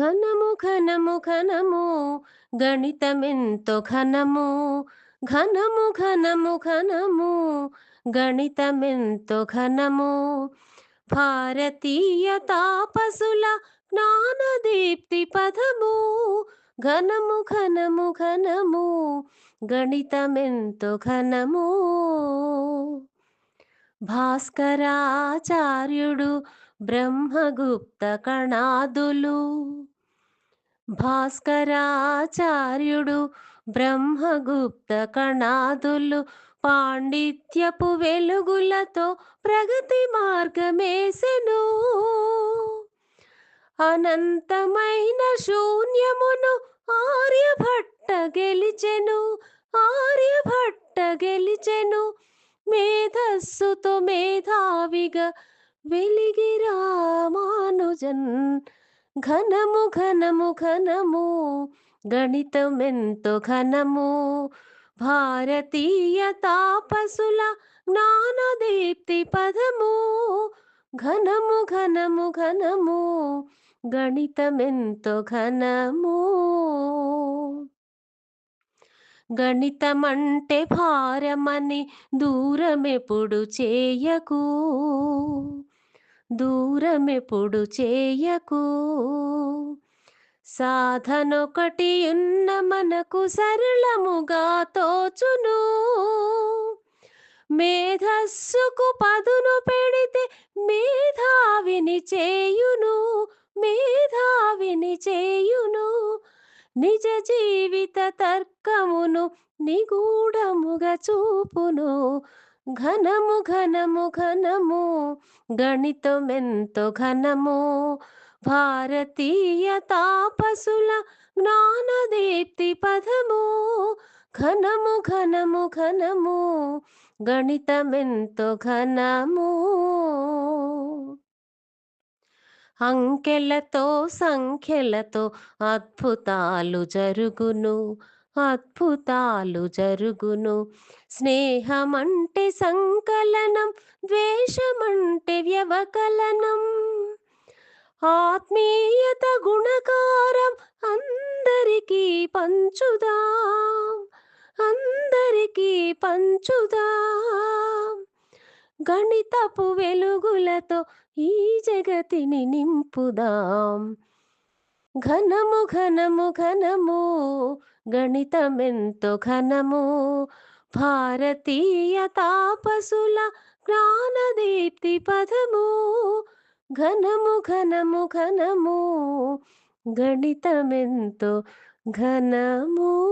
ఘనము ఘనము ఘనము గణితమెంతో ఘనము ఘనము ఘనము ఘనము గణితమెంతో ఘనము. భారతీయ తాపసుల జ్ఞానదీప్తి పదము ఘనము ఘనము ఘనము గణితమెంతో ఘనము. భాస్కరాచార్యుడు బ్రహ్మగుప్త కణాదులు భాస్కరాచార్యుడు బ్రహ్మగుప్త కణాదులు పాండిత్యపు వెలుగులతో ప్రగతి మార్గమేసెను. అనంతమైన శూన్యమును ఆర్యభట్ట గెలిచెను ఆర్యభట్ట గెలిచెను. మేధస్సుతో మేధావిగా వెలిగి రామానుజన్. ఘనము ఘనము ఘనము గణితమెంతో ఘనము. భారతీయ తాపసుల జ్ఞానదీప్తి పదము. ఘనము ఘనము ఘనము గణితమెంతో ఘనము. గణితమంటే భారమని దూరమెప్పుడు చేయకు. దూరమెప్పుడు చేయకు. సాధనొకటి ఉన్న మనకు సరళముగా తోచును. మేధస్సుకు పదును పెడితే మేధావిని చేయును మేధావిని చేయును. నిజ జీవిత తర్కమును నిగూఢముగా చూపును. ఘనము ఘనము ఘనము గణితమెంతో ఘనము. భారతీయ తాపసుల జ్ఞానదీప్తి పదము. ఘనము ఘనము ఘనము గణితమెంతో ఘనము. అంకెలతో సంఖ్యలతో అద్భుతాలు జరుగును. అద్భుతాలు జరుగును. స్నేహమంటే సంకలనం ద్వేషమంటే వ్యవకలనం. ఆత్మీయత గుణకారం అందరికీ పంచుదాం అందరికీ పంచుదాం. గణితపు వెలుగులతో ఈ జగతిని నింపుదాం. ఘనము ఘనము ఘనము గణితమెంతో ఘనము. భారతీయ తాపసుల జ్ఞానదీప్తి పదము. ఘనము ఘనము ఘనము గణితమెంతో ఘనము.